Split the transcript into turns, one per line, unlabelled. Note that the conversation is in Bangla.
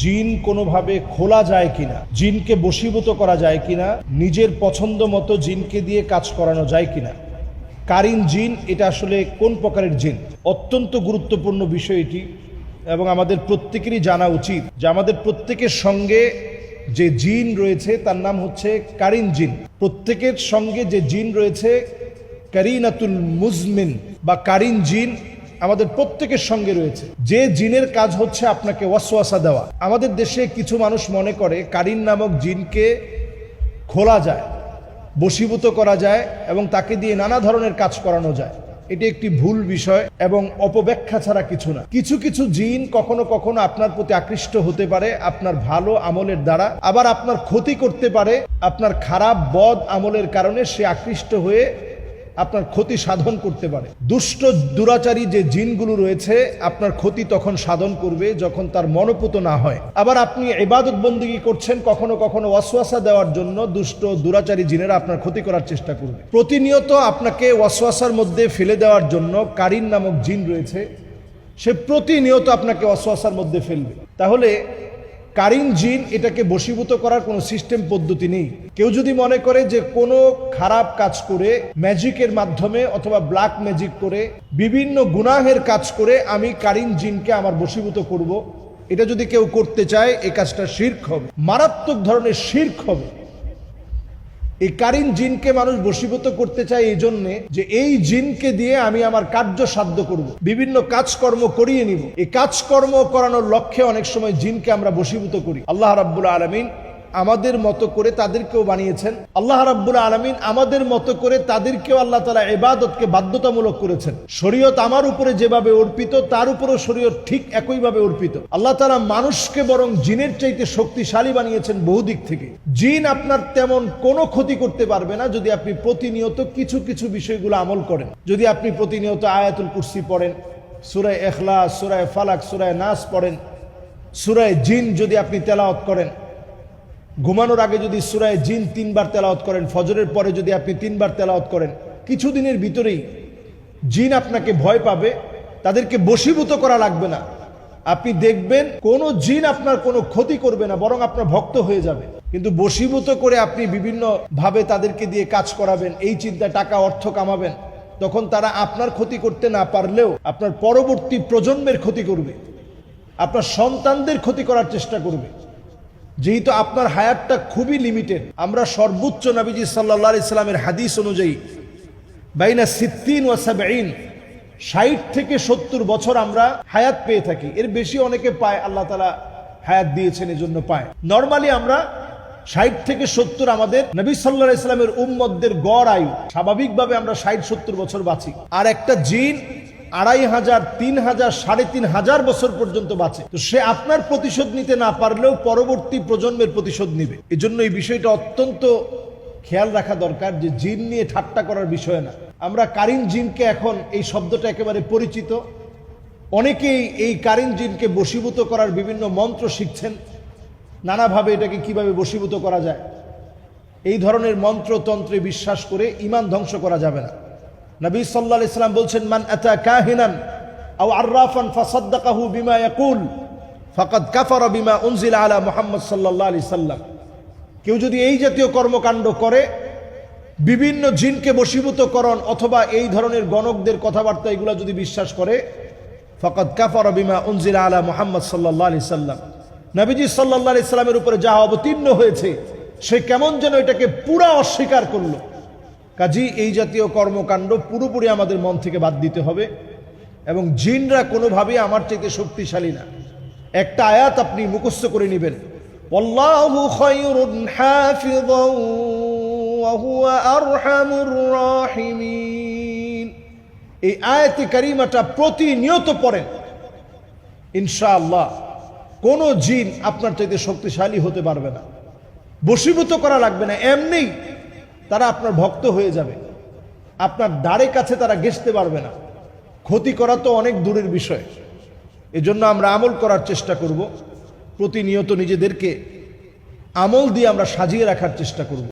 জিন কোনোভাবে খোলা যায় কিনা, জিনকে বশীভূত করা যায় কিনা, নিজের পছন্দ মতো জিনকে দিয়ে কাজ করানো যায় কিনা। কারিন জিন, এটা আসলে কোন প্রকারের জিন? অত্যন্ত গুরুত্বপূর্ণ বিষয় এটি, এবং আমাদের প্রত্যেকেরই জানা উচিত যে আমাদের প্রত্যেকের সঙ্গে যে জিন রয়েছে, তার নাম হচ্ছে কারিন জিন। প্রত্যেকের সঙ্গে যে জিন রয়েছে, কারিনাতুল মুজমিন বা কারিন জিন আমাদের প্রত্যেকের সঙ্গে রয়েছে। যে জিনের কাজ হচ্ছে আপনাকে ওয়াসওয়াসা দেওয়া। আমাদের দেশে কিছু মানুষ মনে করে, কারিন নামক জিনকে খোলা যায়, বশীভূত করা যায় এবং তাকে দিয়ে নানা ধরনের কাজ করানো যায়। এটি একটি ভুল বিষয় এবং অপব্যাখ্যা ছাড়া কিছু না। কিছু কিছু জিন কখনো কখনো আপনার প্রতি আকৃষ্ট হতে পারে, আপনার ভালো আমলের দ্বারা। আবার আপনার ক্ষতি করতে পারে, আপনার খারাপ, বদ আমলের কারণে সে আকৃষ্ট হয়ে আপনার ক্ষতি সাধন করতে পারে। দুষ্ট দুরাচারী যে জিনগুলো রয়েছে, আপনার ক্ষতি তখন সাধন করবে যখন তার মনোপুত না হয়। আবার আপনি এবাদত বন্দিগি করছেন কখনো কখনো ওয়াসওয়াসা দেওয়ার জন্য দুষ্ট দুরাচারী জিনেরা আপনার ক্ষতি করার চেষ্টা করবে। প্রতিনিয়ত আপনাকে ওয়াসওয়াসার মধ্যে ফেলে দেওয়ার জন্য কারিন নামক জিন রয়েছে, সে প্রতিনিয়ত আপনাকে ওয়াসওয়াসার মধ্যে ফেলবে। তাহলে কারিন জিন এটাকে বশীভূত করার কোনো সিস্টেম পদ্ধতি নেই। কেউ যদি মনে করে যে কোনো খারাপ কাজ করে ম্যাজিকের মাধ্যমে অথবা ব্ল্যাক ম্যাজিক করে, বিভিন্ন গুনাহের কাজ করে আমি কারিন জিনকে আমার বশীভূত করব। এটা যদি কেউ করতে চায়, এ কাজটা শির্ক হবে। মারাত্মক ধরনের শির্ক হবে। এই কারিন জিনকে মানুষ বশীভূত করতে চায় এই জন্যে যে এই জিনকে দিয়ে আমি আমার কার্য সাধ্য করব। বিভিন্ন কাজকর্ম করিয়ে নিব। এই কাজকর্ম করানোর লক্ষ্যে অনেক সময় জিনকে আমরা বশীভূত করি। আল্লাহ রাব্বুল আলমিন আমাদের মতো করে তাদেরকেও বানিয়েছেন। আল্লাহ রাব্বুল আলমিন আমাদের মতো করে তাদেরকেও আল্লাহ তালা এবাদতকে বাধ্যতামূলক করেছেন। শরীয়ত আমার উপরে যেভাবে অর্পিত, তার উপরেও শরীয়ত ঠিক একইভাবে অর্পিত। আল্লাহ তালা মানুষকে বরং জিনের চাইতে শক্তিশালী বানিয়েছেন বহু দিক থেকে। জিন আপনার তেমন কোনো ক্ষতি করতে পারবে না যদি আপনি প্রতিনিয়ত কিছু কিছু বিষয়গুলো আমল করেন। যদি আপনি প্রতিনিয়ত আয়াতুল কুরসি পড়েন সুরায় এখলা সুরায় ফালাক সুরায় নাস পড়েন সুরায় জিন যদি আপনি তেলাওয়াত করেন ঘুমানোর আগে যদি সুরায় জিন তিনবার তেলাওয়াত করেন, ফজরের পরে যদি আপনি তিনবার তেলাওয়াত করেন, কিছুদিনের ভিতরেই জিন আপনাকে ভয় পাবে, তাদেরকে বশীভূত করা লাগবে না। আপনি দেখবেন কোনো জিন আপনার কোনো ক্ষতি করবে না, বরং আপনার ভক্ত হয়ে যাবে। কিন্তু বশীভূত করে আপনি বিভিন্ন ভাবে তাদেরকে দিয়ে কাজ করাবেন, এই চিন্তা টাকা অর্থ কামাবেন, তখন তারা আপনার ক্ষতি করতে না পারলেও আপনার পরবর্তী প্রজন্মের ক্ষতি করবে। আপনার সন্তানদের ক্ষতি করার চেষ্টা করবে। যেহেতু আপনার হায়াতটা খুবই লিমিটেড আমরা সর্বোচ্চ নবীজি সাল্লা ইসলামের হাদিস অনুযায়ী বাইনা সিদ্দিন ও সাবেইন ষাট থেকে সত্তর বছর আমরা হায়াত পেয়ে থাকি। এর বেশি অনেকে পায়, আল্লাহ তালা হায়াত দিয়েছেন এই জন্য পায়। নর্মালি আমরা ষাট থেকে সত্তর আমাদের নবী সাল্লাহ ইসলামের উম্মদদের গড় আয়ু, স্বাভাবিকভাবে আমরা ষাট সত্তর বছর বাঁচি। আর একটা জিন আড়াই হাজার, তিন হাজার, সাড়ে তিন হাজার বছর পর্যন্ত বাঁচে। তো সে আপনার প্রতিশোধ নিতে না পারলেও পরবর্তী প্রজন্মের প্রতিশোধ নিবে। এজন্য এই বিষয়টা অত্যন্ত খেয়াল রাখা দরকার যে জিন নিয়ে ঠাট্টা করার বিষয় না। আমরা কারিন জিনকে এখন এই শব্দটা একেবারে পরিচিত। অনেকেই এই কারিন জিনকে বশীভূত করার বিভিন্ন মন্ত্র শিখছেন। নানাভাবে এটাকে কীভাবে বশীভূত করা যায়। এই ধরনের মন্ত্রতন্ত্রে বিশ্বাস করে ইমান ধ্বংস করা যাবে না। নবী সাল্লাহ ইসলাম বলছেন, মান আতা কাহিনান আও আর্রাফান ফাসাদ্দাকাহু বিমা ইয়াকুল, ফাকাদ কাফারা বিমা উনজিলা আলা মুহাম্মদ সাল্লাল্লাহু আলাইহি সাল্লাম। কেউ যদি এই জাতীয় কর্মকাণ্ড করে, বিভিন্ন জিনকে বশীভূতকরণ অথবা এই ধরনের গণকদের কথাবার্তা এগুলো যদি বিশ্বাস করে ফকত কাফর বিমা উনজিলা আলা মোহাম্মদ সাল্লাহ আলি সাল্লাম। নবীজি সাল্লাহ আলি সাল্লামের উপরে যা অবতীর্ণ হয়েছে, সে কেমন যেন এটাকে পুরা অস্বীকার করল। কাজী, এই জাতীয় কর্মকাণ্ড পুরোপুরি আমাদের মন থেকে বাদ দিতে হবে এবং জিনরা কোনোভাবে আমার চাইতে শক্তিশালী না। একটা আয়াত আপনি মুখস্থ করে নেবেন। এই আয়াতে কারিমাটা প্রতিনিয়ত পড়েন। ইনশাআল্লাহ, কোন জিন আপনার চাইতে শক্তিশালী হতে পারবে না। বসীভূত করা লাগবে না। এমনি তারা আপনার ভক্ত হয়ে যাবে। আপনার দ্বারে কাছে তারা গেসতে পারবে না। ক্ষতি করা তো অনেক দূরের বিষয়। এজন্য আমরা আমল করার চেষ্টা করব। প্রতিনিয়ত নিজেদেরকে আমল দিয়ে আমরা সাজিয়ে রাখার চেষ্টা করব।